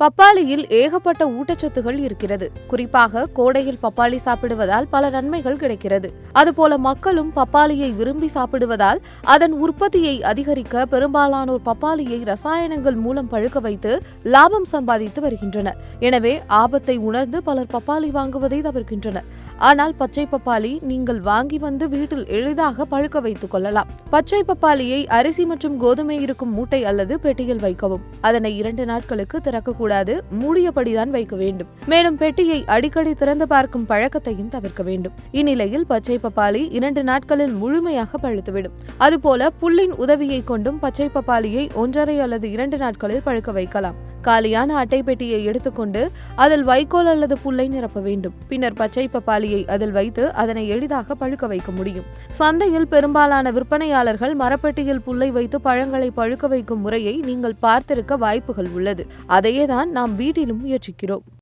பப்பாளியில் ஏகப்பட்ட ஊட்டச்சத்துகள் இருக்கிறது. குறிப்பாக கோடையில் பப்பாளி சாப்பிடுவதால் பல நன்மைகள் கிடைக்கிறது. அதுபோல மக்களும் பப்பாளியை விரும்பி சாப்பிடுவதால் அதன் உற்பத்தியை அதிகரிக்க பெரும்பாலானோர் பப்பாளியை ரசாயனங்கள் மூலம் பழுக்க வைத்து லாபம் சம்பாதித்து வருகின்றனர். எனவே ஆபத்தை உணர்ந்து பலர் பப்பாளி வாங்குவதை தவிர்க்கின்றனர். ஆனால் பச்சை பப்பாளி நீங்கள் வாங்கி வந்து வீட்டில் எளிதாக பழுக்க வைத்துக் கொள்ளலாம். பச்சை பப்பாளியை அரிசி மற்றும் கோதுமை இருக்கும் மூட்டை அல்லது பெட்டியில் வைக்கவும். அதனை இரண்டு நாட்களுக்கு திறக்கக்கூடாது. மூடியபடிதான் வைக்க வேண்டும். மேலும் பெட்டியை அடிக்கடி திறந்து பார்க்கும் பழக்கத்தையும் தவிர்க்க வேண்டும். இந்நிலையில் பச்சை பப்பாளி இரண்டு நாட்களில் முழுமையாக பழுத்துவிடும். அதுபோல புல்லின் உதவியை கொண்டும் பச்சை பப்பாளியை ஒன்றரை அல்லது இரண்டு நாட்களில் பழுக்க வைக்கலாம். காலியான அட்டை பெட்டியை எடுத்துக்கொண்டு அதில் வைக்கோல் அல்லது புல்லை நிரப்ப வேண்டும். பின்னர் பச்சை பப்பாளியை அதில் வைத்து அதனை எளிதாக பழுக்க வைக்க முடியும். சந்தையில் பெரும்பாலான விற்பனையாளர்கள் மரப்பெட்டியில் புல்லை வைத்து பழங்களை பழுக்க வைக்கும் முறையை நீங்கள் பார்த்திருக்க வாய்ப்புகள் உள்ளது. அதையே தான் நாம் வீட்டிலும் முயற்சிக்கிறோம்.